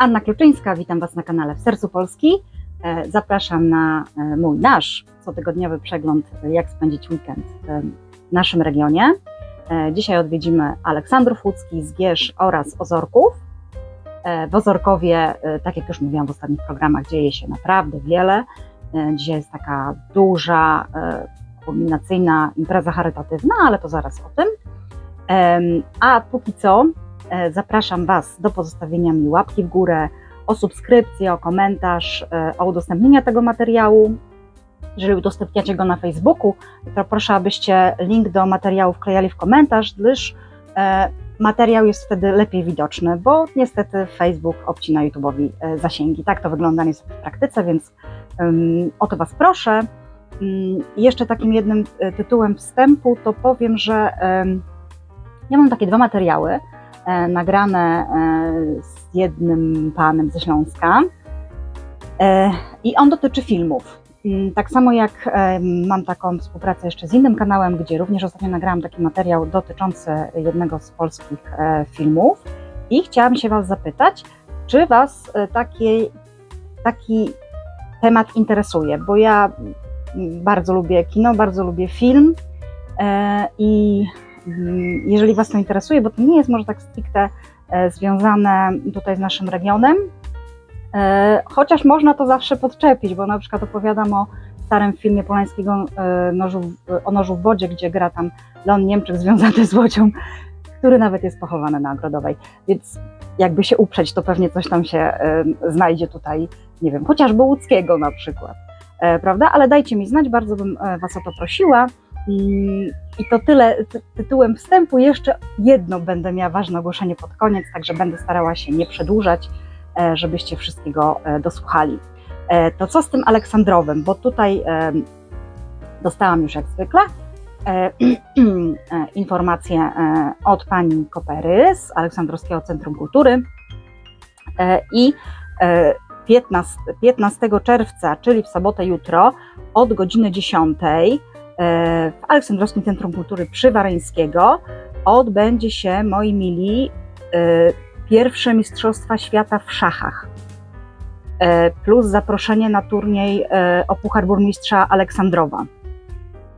Anna Kluczyńska, witam Was na kanale W Sercu Polski. E, Zapraszam na e, mój, nasz cotygodniowy przegląd, jak spędzić weekend w naszym regionie. E, Dzisiaj odwiedzimy Aleksandrów Łódzki, Zgierz oraz Ozorków. W Ozorkowie, tak jak już mówiłam w ostatnich programach, dzieje się naprawdę wiele. Dzisiaj jest taka duża, kulminacyjna impreza charytatywna, ale to zaraz o tym. A póki co zapraszam Was do pozostawienia mi łapki w górę, o subskrypcję, o komentarz, e, o udostępnienie tego materiału. Jeżeli udostępniacie go na Facebooku, to proszę, abyście link do materiału wklejali w komentarz, gdyż e, materiał jest wtedy lepiej widoczny, bo niestety Facebook obcina YouTube'owi e, zasięgi. Tak to wygląda niestety w praktyce, więc o to Was proszę. Mm, Jeszcze takim jednym e, tytułem wstępu to powiem, że ja mam takie dwa materiały e, nagrane e, z jednym panem ze Śląska. E, i on dotyczy filmów. Mm, Tak samo jak e, mam taką współpracę jeszcze z innym kanałem, gdzie również ostatnio nagrałam taki materiał dotyczący jednego z polskich e, filmów. I chciałam się Was zapytać, czy Was e, taki, taki temat interesuje, bo ja mm, bardzo lubię kino, bardzo lubię film e, i jeżeli Was to interesuje, bo to nie jest może tak stricte e, związane tutaj z naszym regionem, e, chociaż można to zawsze podczepić, bo na przykład opowiadam o starym filmie Polańskiego e, o nożu w wodzie, gdzie gra tam Leon Niemczyk związany z łodzią, który nawet jest pochowany na Ogrodowej, więc jakby się uprzeć, to pewnie coś tam się znajdzie tutaj, nie wiem, chociażby łódzkiego na przykład, prawda? Ale dajcie mi znać, bardzo bym Was o to prosiła. I to tyle ty- tytułem wstępu. Jeszcze jedno będę miała ważne ogłoszenie pod koniec, także będę starała się nie przedłużać, e, żebyście wszystkiego e, dosłuchali. E, To co z tym Aleksandrowym? Bo tutaj dostałam już jak zwykle informację od pani Kopery z Aleksandrowskiego Centrum Kultury i e, 15, 15 czerwca, czyli w sobotę jutro od godziny 10 e, w Aleksandrowskim Centrum Kultury Przywareńskiego odbędzie się, moi mili, e, pierwsze Mistrzostwa Świata w szachach. E, Plus zaproszenie na turniej e, o Puchar Burmistrza Aleksandrowa.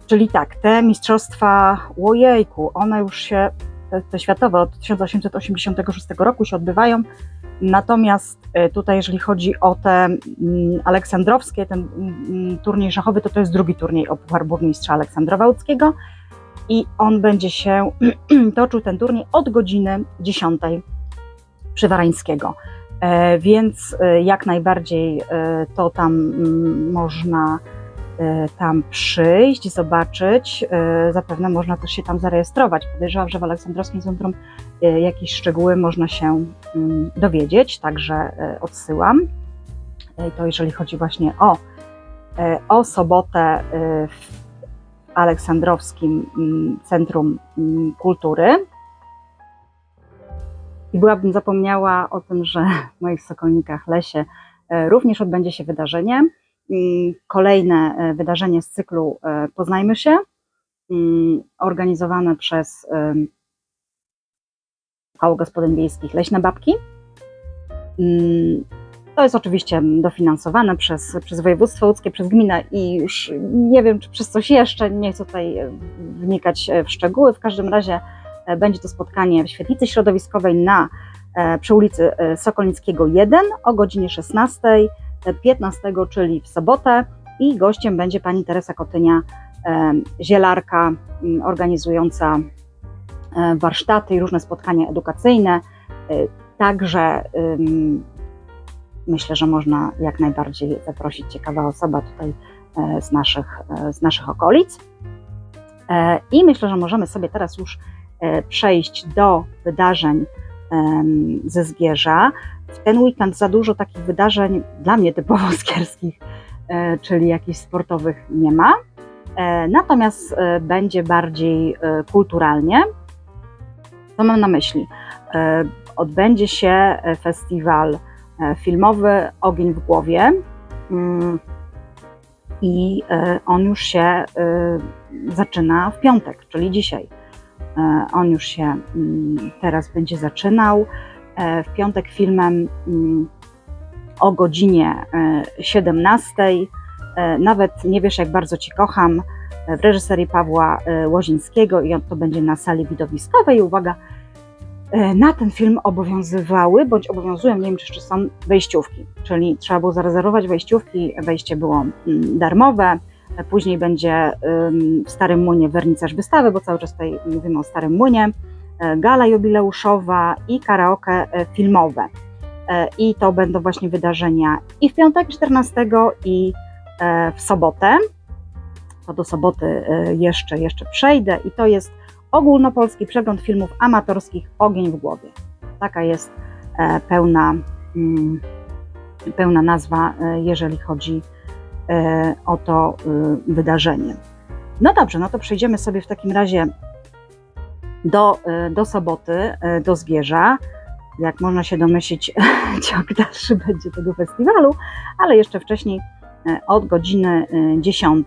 Czyli tak, te mistrzostwa, ojejku, one już się, te, te światowe od 1886 roku się odbywają, natomiast e, tutaj jeżeli chodzi o te mm, aleksandrowskie, ten mm, turniej szachowy, to to jest drugi turniej o Puchar Burmistrza Łódzkiego i on będzie się toczył ten turniej od godziny 10 Przywarańskiego. E, Więc e, jak najbardziej to tam mm, można tam przyjść, zobaczyć. E, Zapewne można też się tam zarejestrować. Podejrzewam, że w Aleksandrowskim Centrum e, jakieś szczegóły można się mm, dowiedzieć, także e, odsyłam. E, To jeżeli chodzi właśnie o, e, o sobotę e, w Aleksandrowskim mm, Centrum mm, Kultury. I byłabym zapomniała o tym, że w moich Sokolnikach Lesie e, również odbędzie się wydarzenie. Kolejne e, wydarzenie z cyklu e, Poznajmy się, mm, organizowane przez Koło Gospodyń Wiejskich Leśne Babki. Mm, To jest oczywiście dofinansowane przez, przez województwo łódzkie, przez gminę i już nie wiem, czy przez coś jeszcze, nie chcę tutaj e, wnikać w szczegóły. W każdym razie będzie to spotkanie w świetlicy środowiskowej na, przy ulicy Sokolnickiego 1 o godzinie 16, e, 15, czyli w sobotę i gościem będzie pani Teresa Kotynia, zielarka m, organizująca warsztaty i różne spotkania edukacyjne. E, Także myślę, że można jak najbardziej zaprosić ciekawa osoba tutaj e, z naszych, e, z naszych okolic. E, I myślę, że możemy sobie teraz już przejść do wydarzeń ze Zgierza. W ten weekend za dużo takich wydarzeń dla mnie typowo skierskich, e, czyli jakichś sportowych nie ma. E, Natomiast e, będzie bardziej kulturalnie. Co mam na myśli? Odbędzie się festiwal filmowy Ogień w głowie. Mm, I on już się zaczyna w piątek, czyli dzisiaj. On już się mm, teraz będzie zaczynał. E, w piątek filmem mm, o godzinie e, 17. E, Nawet nie wiesz, jak bardzo Cię kocham e, w reżyserii Pawła e, Łozińskiego i on to będzie na sali widowiskowej. Uwaga, e, na ten film obowiązywały, bądź obowiązują, nie wiem czy jeszcze są, wejściówki. Czyli trzeba było zarezerwować wejściówki, wejście było mm, darmowe. E, Później będzie w Starym Młynie wernicerz wystawy, bo cały czas tutaj mówimy o Starym Młynie, e, gala jubileuszowa i karaoke e, filmowe. E, I to będą właśnie wydarzenia i w piątek 14 i e, w sobotę. To do soboty e, jeszcze, jeszcze przejdę i to jest ogólnopolski przegląd filmów amatorskich Ogień w głowie. Taka jest e, pełna, mm, pełna nazwa, e, jeżeli chodzi e, o to e, wydarzenie. No dobrze, no to przejdziemy sobie w takim razie do, e, do soboty, e, do Zgierza. Jak można się domyślić, ciąg dalszy będzie tego festiwalu, ale jeszcze wcześniej e, od godziny e, 10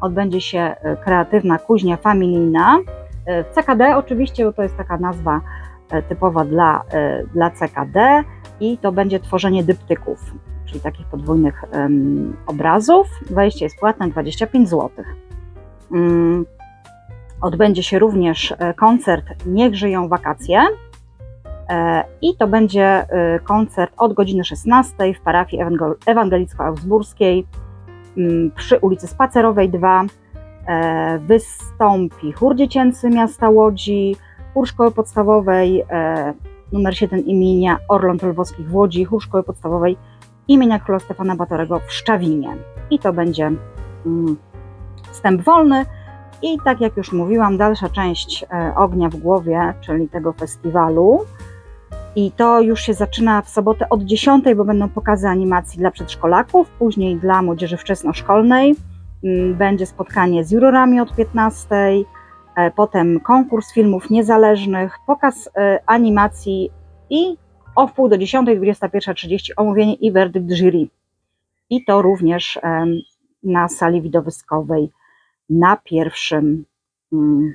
odbędzie się kreatywna kuźnia familijna. W CKD oczywiście, bo to jest taka nazwa typowa dla, dla CKD i to będzie tworzenie dyptyków, czyli takich podwójnych obrazów. Wejście jest płatne 25 zł. Odbędzie się również e, koncert Niech żyją wakacje. E, I to będzie e, koncert od godziny 16 w parafii ewangel- ewangelicko-augsburskiej mm, przy ulicy Spacerowej 2. E, Wystąpi chór dziecięcy miasta Łodzi, chór szkoły podstawowej numer 7 imienia Orląt Lwowskich w Łodzi, chór szkoły podstawowej imienia króla Stefana Batorego w Szczawinie. I to będzie mm, wstęp wolny. I tak jak już mówiłam, dalsza część e, Ognia w głowie, czyli tego festiwalu. I to już się zaczyna w sobotę od 10, bo będą pokazy animacji dla przedszkolaków, później dla młodzieży wczesnoszkolnej. Mm, Będzie spotkanie z jurorami od 15, e, potem konkurs filmów niezależnych, pokaz e, animacji i o wpół do 10, 21.30 omówienie i werdykt jury. I to również na sali widowiskowej na pierwszym mm,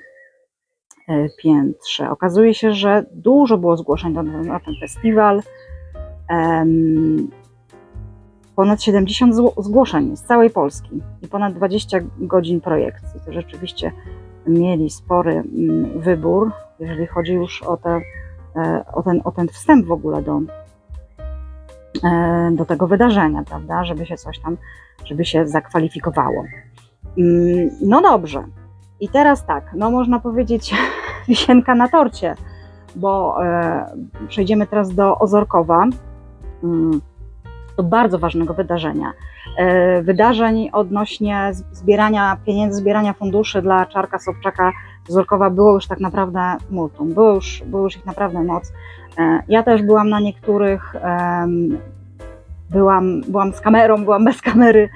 e, piętrze. Okazuje się, że dużo było zgłoszeń na ten festiwal. Ponad 70 zło- zgłoszeń z całej Polski i ponad 20 godzin projekcji. To rzeczywiście mieli spory mm, wybór, jeżeli chodzi już o, te, e, o, ten, o ten wstęp w ogóle do, e, do tego wydarzenia, prawda, żeby się coś tam, żeby się zakwalifikowało. Mm, No dobrze. I teraz tak, no można powiedzieć wisienka na torcie, bo e, przejdziemy teraz do Ozorkowa, mm, do bardzo ważnego wydarzenia. E, wydarzeń odnośnie zbierania pieniędzy, zbierania funduszy dla Czarka Sobczaka Ozorkowa było już tak naprawdę multum, było już, było już ich naprawdę moc. E, ja też byłam na niektórych, byłam, byłam z kamerą, byłam bez kamery,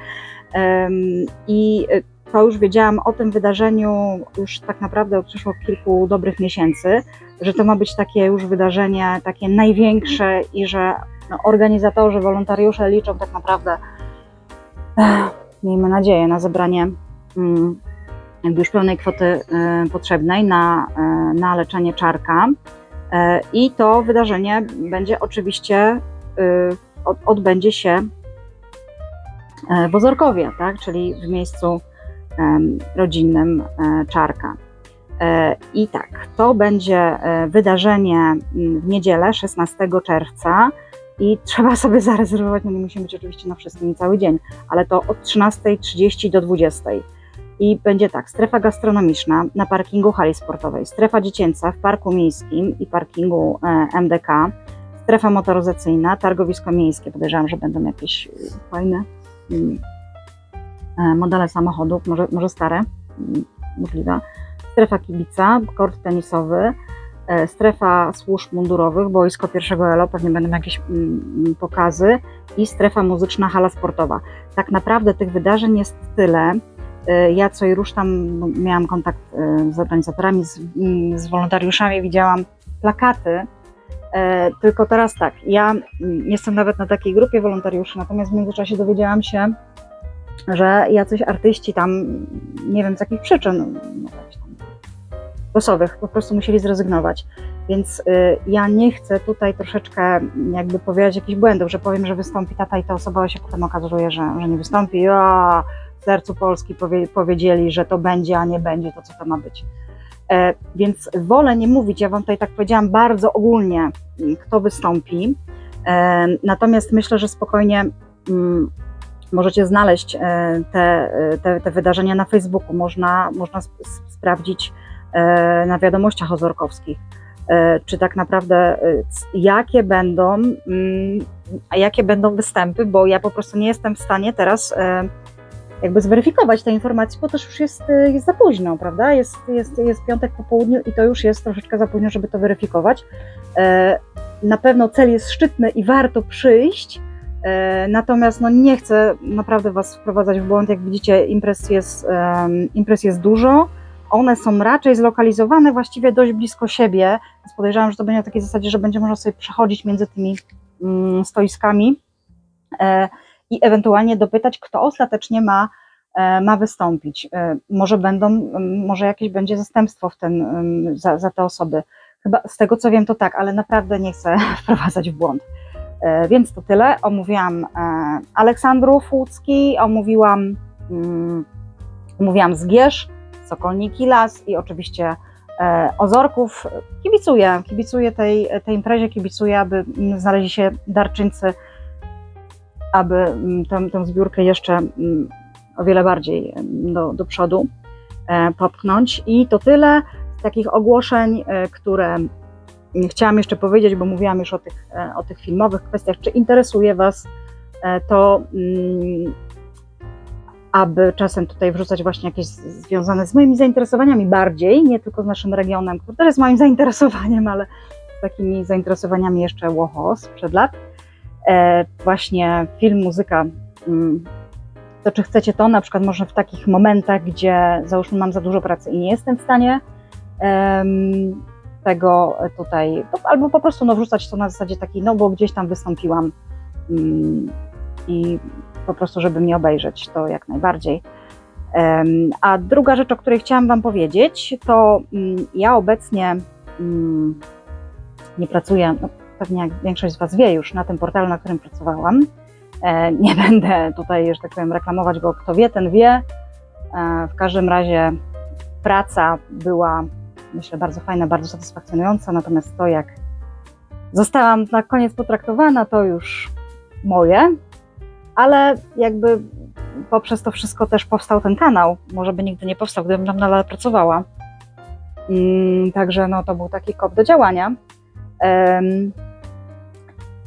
I y, to już wiedziałam o tym wydarzeniu już tak naprawdę od przeszło kilku dobrych miesięcy, że to ma być takie już wydarzenie, takie największe i że no, organizatorzy, wolontariusze liczą tak naprawdę, miejmy nadzieję, na zebranie mm, jakby już pełnej kwoty y, potrzebnej na, y, na leczenie czarka. E, I to wydarzenie będzie oczywiście, od, odbędzie się e, w Ozorkowie, tak? czyli w miejscu rodzinnym e, Czarka. E, I tak, to będzie e, wydarzenie mm, w niedzielę 16 czerwca i trzeba sobie zarezerwować, no nie musimy być oczywiście na wszystkim cały dzień, ale to od 13.30 do 20.00. I będzie tak, strefa gastronomiczna na parkingu hali sportowej, strefa dziecięca w parku miejskim i parkingu e, MDK, strefa motoryzacyjna, targowisko miejskie, podejrzewam, że będą jakieś fajne e, modele samochodów, może, może stare, mm, możliwe. Strefa kibica, kort tenisowy, e, strefa służb mundurowych, boisko pierwszego ELO, pewnie będą jakieś mm, pokazy i strefa muzyczna, hala sportowa. Tak naprawdę tych wydarzeń jest tyle. E, Ja co i rusz tam no, miałam kontakt e, z organizatorami, z, mm, z wolontariuszami, widziałam plakaty. E, Tylko teraz tak, ja mm, jestem nawet na takiej grupie wolontariuszy, natomiast w międzyczasie dowiedziałam się, że jacyś artyści tam, nie wiem z jakich przyczyn, no, jakichś tam losowych, po prostu musieli zrezygnować. Więc y, ja nie chcę tutaj troszeczkę jakby powielać jakichś błędów, że powiem, że wystąpi tata i ta osoba się potem okazuje, że, że nie wystąpi. A, w sercu Polski powie, powiedzieli, że to będzie, a nie będzie, to co to ma być. E, więc wolę nie mówić, ja Wam tutaj tak powiedziałam bardzo ogólnie, m, kto wystąpi. E, natomiast myślę, że spokojnie mm, możecie znaleźć e, te, te, te wydarzenia na Facebooku, można, można sp- sp- sprawdzić na wiadomościach ozorkowskich, czy tak naprawdę jakie będą, mm, jakie będą występy, bo ja po prostu nie jestem w stanie teraz jakby zweryfikować te informacje, bo też już jest, e, jest za późno, prawda? Jest, jest, jest piątek po południu i to już jest troszeczkę za późno, żeby to weryfikować. E, Na pewno cel jest szczytny i warto przyjść, e, natomiast no nie chcę naprawdę Was wprowadzać w błąd. Jak widzicie, imprez jest, imprez jest dużo. One są raczej zlokalizowane właściwie dość blisko siebie, więc podejrzewam, że to będzie na takiej zasadzie, że będzie można sobie przechodzić między tymi mm, stoiskami e, i ewentualnie dopytać, kto ostatecznie ma, e, ma wystąpić. E, Może będą, może jakieś będzie zastępstwo w ten, za, za te osoby. Chyba z tego co wiem, to tak, ale naprawdę nie chcę wprowadzać w błąd. E, Więc to tyle. Omówiłam Aleksandrów Łódzki, omówiłam, mm, omówiłam Zgierz, Sokolniki Las i oczywiście Ozorków. Kibicuję, kibicuję tej, tej imprezie, kibicuję, aby znaleźli się darczyńcy, aby mm, tę, tę zbiórkę jeszcze mm, o wiele bardziej mm, do, do przodu e, popchnąć. I to tyle z takich ogłoszeń, e, które chciałam jeszcze powiedzieć, bo mówiłam już o tych, e, o tych filmowych kwestiach. Czy interesuje Was to, aby czasem tutaj wrzucać właśnie jakieś związane z moimi zainteresowaniami bardziej, nie tylko z naszym regionem, który też jest moim zainteresowaniem, ale takimi zainteresowaniami jeszcze łocho sprzed lat. E, właśnie film, muzyka. mm, To czy chcecie to, na przykład może w takich momentach, gdzie załóżmy mam za dużo pracy i nie jestem w stanie tego tutaj, po- albo po prostu no, wrzucać to na zasadzie takiej, no bo gdzieś tam wystąpiłam mm, i po prostu, żeby mnie obejrzeć, to jak najbardziej. A druga rzecz, o której chciałam Wam powiedzieć, to mm, ja obecnie nie pracuję, no, pewnie jak większość z Was wie już, na tym portalu, na którym pracowałam. E, Nie będę tutaj, że tak powiem, reklamować, bo kto wie, ten wie. E, W każdym razie praca była, myślę, bardzo fajna, bardzo satysfakcjonująca, natomiast to, jak zostałam na koniec potraktowana, to już moje, ale jakby poprzez to wszystko też powstał ten kanał. Może by nigdy nie powstał, gdybym tam nadal pracowała. Mm, Także no, to był taki kop do działania.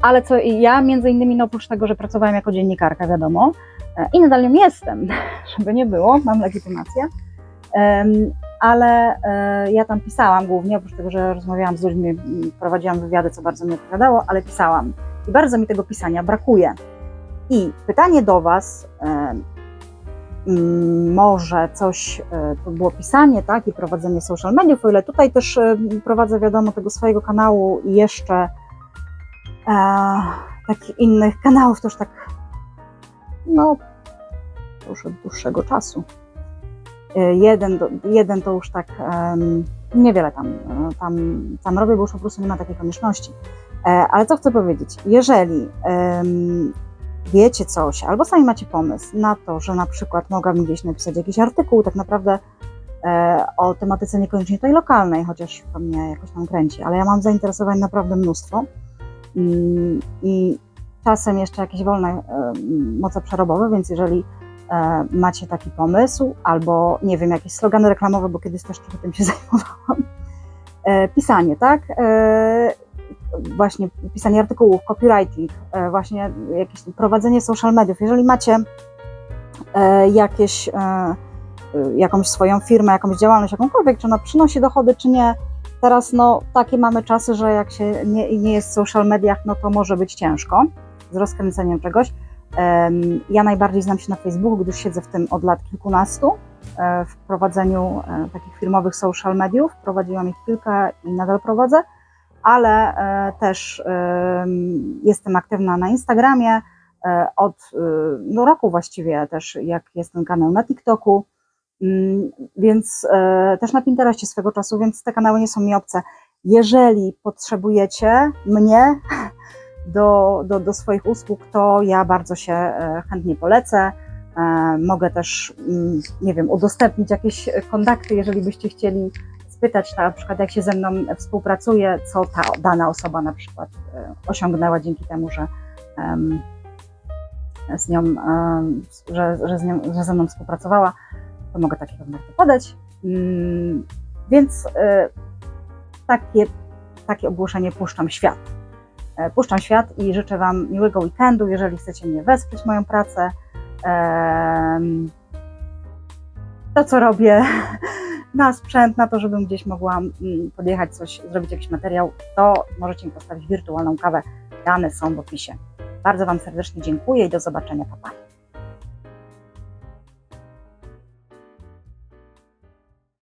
Ale co ja, między innymi, no oprócz tego, że pracowałam jako dziennikarka, wiadomo, e, i nadal nią jestem, żeby nie było, mam legitymację, ale e, ja tam pisałam głównie, oprócz tego, że rozmawiałam z ludźmi, prowadziłam wywiady, co bardzo mi odpowiadało, ale pisałam. I bardzo mi tego pisania brakuje. I pytanie do Was, może coś, e, to było pisanie, tak, i prowadzenie social mediów, o ile tutaj też prowadzę, wiadomo, tego swojego kanału i jeszcze takich innych kanałów, to już tak, no, już od dłuższego czasu. E, Jeden, jeden to już tak niewiele tam, e, tam, tam robię, bo już po prostu nie ma takiej konieczności. E, Ale co chcę powiedzieć? Jeżeli wiecie coś, albo sami macie pomysł na to, że na przykład mogłabym gdzieś napisać jakiś artykuł, tak naprawdę e, o tematyce niekoniecznie tej lokalnej, chociaż to mnie jakoś tam kręci, ale ja mam zainteresowań naprawdę mnóstwo. Mm, I czasem jeszcze jakieś wolne e, moce przerobowe, więc jeżeli e, macie taki pomysł, albo nie wiem, jakieś slogany reklamowe, bo kiedyś też trochę tym się zajmowałam. E, pisanie, tak? Właśnie pisanie artykułów, copywriting, właśnie jakieś prowadzenie social mediów. Jeżeli macie jakieś, jakąś swoją firmę, jakąś działalność, jakąkolwiek, czy ona przynosi dochody, czy nie, teraz no takie mamy czasy, że jak się nie, nie jest w social mediach, no to może być ciężko z rozkręceniem czegoś. Ja najbardziej znam się na Facebooku, gdyż siedzę w tym od lat kilkunastu, e, w prowadzeniu e, takich firmowych social mediów. Prowadziłam ich kilka i nadal prowadzę, ale e, też em, jestem aktywna na Instagramie od no, roku właściwie też, jak jest ten kanał na TikToku, więc e, też na Pinterestie swego czasu, więc te kanały nie są mi obce. Jeżeli potrzebujecie mnie do, do, do swoich usług, to ja bardzo się e, chętnie polecę. E, Mogę też, mm, nie wiem, udostępnić jakieś kontakty, jeżeli byście chcieli spytać na przykład, jak się ze mną współpracuje, co ta dana osoba na przykład osiągnęła dzięki temu, że z nią, że, że, z nią, że ze mną współpracowała, to mogę takie kontakty podać. Mm, Więc e, takie, takie ogłoszenie puszczam świat. E, Puszczam świat i życzę Wam miłego weekendu, jeżeli chcecie mnie wesprzeć moją pracę. To, co robię na sprzęt, na to, żebym gdzieś mogła mm, podjechać coś, zrobić jakiś materiał, to możecie mi postawić wirtualną kawę. Dane są w opisie. Bardzo Wam serdecznie dziękuję i do zobaczenia. Pa, pa.